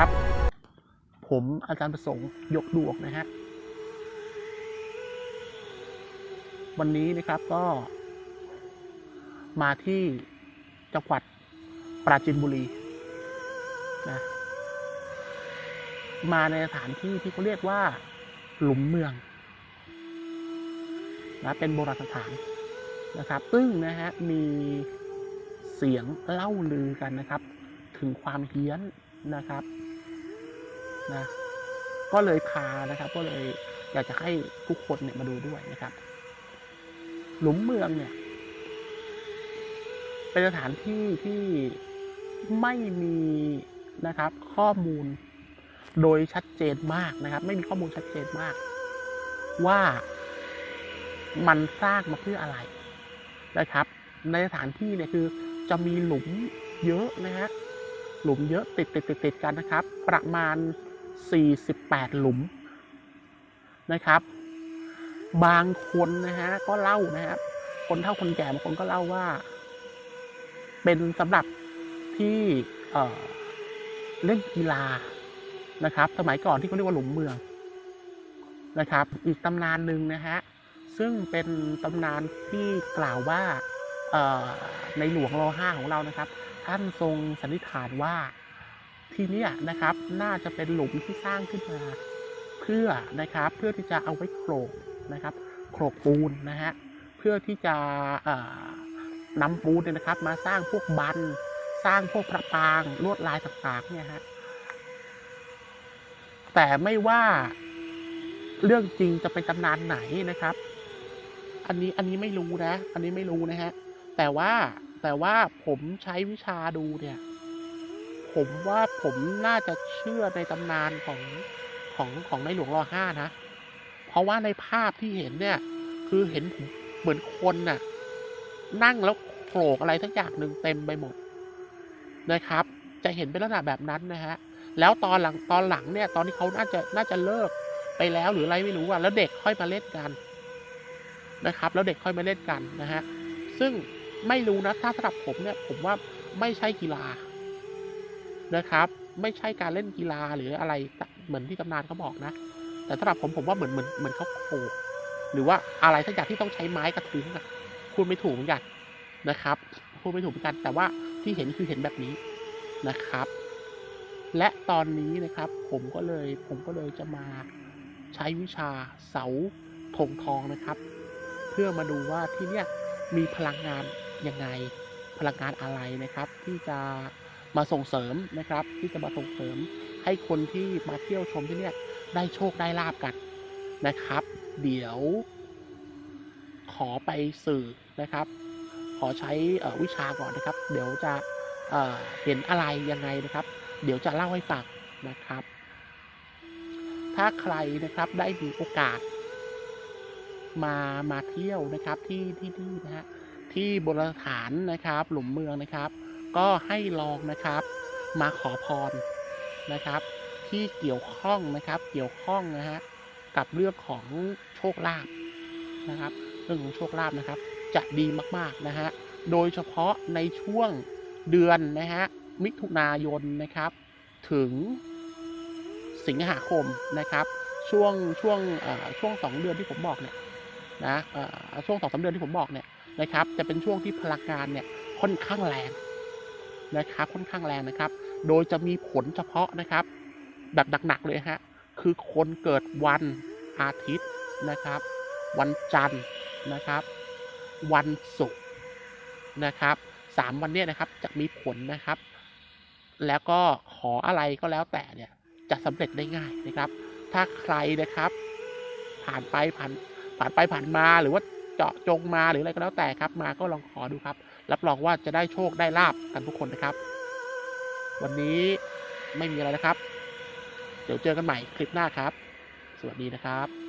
ครับ ผมอาจารย์ประสงค์ยกดวงนะฮะ วันนี้นะครับก็ มาที่จังหวัดปราจีนบุรีนะมาในสถานที่ที่เขาเรียกว่า หลุมเมืองนะเป็นโบราณสถานนะครับซึ่งนะฮะมีเสียงเล่าลือกันนะครับ ถึงความเฮี้ยนนะครับ นะ ก็เลยพานะครับ ก็เลยอยากจะให้ทุกคนเนี่ยมาดูด้วยนะครับ หลุมเมืองเนี่ย เป็นสถานที่ที่ไม่มีนะครับ ข้อมูลโดยชัดเจนมากนะครับ ไม่มีข้อมูลชัดเจนมาก ว่ามันสร้างมาเพื่ออะไรนะครับ ในสถานที่เนี่ยคือจะมีหลุมเยอะนะฮะหลุมเยอะติดติดติดติดกันนะครับ ประมาณ 48 หลุมนะครับ บางคนนะฮะก็เล่านะครับ คนเฒ่าคนแก่บางคนก็เล่าว่า เป็นสำหรับที่เอ่อเล่นกีฬานะครับ สมัยก่อนที่เขาเรียกว่าหลุมเมืองนะครับ อีกตำนานหนึ่งนะฮะซึ่งเป็นตำนานที่กล่าวว่าในหลวงรอห้าของเรานะครับ ท่านทรงสันนิษฐานว่า ที่นี่ยนะครับ น่าจะเป็นหลุมที่สร้างขึ้นมา เพื่อนะครับเพื่อที่จะเอาไว้โขลกนะครับโขลกปูนนะฮะเพื่อที่จะนำปูนเนี่ยนะครับ มาสร้างพวกบันสร้างพวกพระปรางลวดลายต่างๆเนี่ยฮะแต่ไม่ว่าเรื่องจริงจะเป็นตำนานไหนนะครับ อันนี้อันนี้ไม่รู้นะ อันนี้ไม่รู้นะฮะแต่ว่าแต่ว่าผมใช้วิชาดูเนี่ย ผมว่าผมน่าจะเชื่อในตำนานของของของในหลวงรอห้านะ เพราะว่าในภาพที่เห็นเนี่ย คือเห็นเหมือนคนน่ะ นั่งแล้วโขลกอะไรสักอย่างหนึ่งเต็มไปหมดนะครับ จะเห็นเป็นลักษณะแบบนั้นนะฮะ แล้วตอนหลังตอนหลังเนี่ย ตอนที่เขาน่าจะน่าจะเลิกไปแล้วหรืออะไรไม่รู้อะแล้วเด็กค่อยมาเล่นกันนะครับ แล้วเด็กค่อยมาเล่นกันนะฮะ ซึ่งไม่รู้นะถ้าสำหรับผมเนี่ย ผมว่าไม่ใช่กีฬา นะครับ ไม่ใช่การเล่นกีฬาหรืออะไรเหมือนที่ตำนานเขาบอกนะ แต่สำหรับผมผมว่าเหมือนเหมือนเหมือนเขาโขกหรือว่าอะไรสักอย่างที่ต้องใช้ไม้กระทุ้งอะพูดไม่ถูกเหมือนกันนะครับพูดไม่ถูกเหมือนกันแต่ว่าที่เห็นคือเห็นแบบนี้นะครับ และตอนนี้นะครับ ผมก็เลยผมก็เลยจะมาใช้วิชาเสาธงทองนะครับ เพื่อมาดูว่าที่เนี่ยมีพลังงานยังไง พลังงานอะไรนะครับ ที่จะ มาส่งเสริมนะครับ ที่จะมาส่งเสริมให้คนที่มาเที่ยวชมที่เนี่ยได้โชคได้ลาบกันนะครับ เดี๋ยวขอไปสื่อนะครับ ขอใช้วิชาก่อนนะครับ เดี๋ยวจะเเห็นอะไรยังไงนะครับ เดี๋ยวจะเล่าให้ฟังนะครับ ถ้าใครนะครับได้มีโอกาส มามาเที่ยวนะครับที่ที่นี่นะฮะที่โบราณสถานนะครับ หลุมเมืองนะครับ ก็ให้ลองนะครับ มาขอพรนะครับ ที่เกี่ยวข้องนะครับ เกี่ยวข้องนะฮะกับเรื่องของโชคลาภนะครับ เรื่องของโชคลาภนะครับ จะดีมากๆนะฮะโดยเฉพาะในช่วงเดือนนะฮะมิถุนายนนะครับ ถึงสิงหาคมนะครับ ช่วงช่วงช่วงสองเดือนที่ผมบอกเนี่ยนะช่วงสองสามเดือนที่ผมบอกเนี่ยนะครับ จะเป็นช่วงที่พลังงานเนี่ยค่อนข้างแรง นะครับค่อนข้างแรงนะครับ โดยจะมีผลเฉพาะนะครับ แบบหนักๆเลยฮะคือคนเกิดวันอาทิตย์นะครับ วันจันทร์นะครับ วันศุกร์นะครับสามวันเนี้ยนะครับจะมีผลนะครับ แล้วก็ขออะไรก็แล้วแต่เนี่ยจะสำเร็จได้ง่ายนะครับ ถ้าใครนะครับ ผ่านไปผ่านผ่านไปผ่านมาหรือว่าเจาะจงมาหรืออะไรก็แล้วแต่ครับ มาก็ลองขอดูครับ รับรองว่าจะได้โชคได้ลาบกันทุกคนนะครับ วันนี้ไม่มีอะไรนะครับ เดี๋ยวเจอกันใหม่คลิปหน้าครับ สวัสดีนะครับ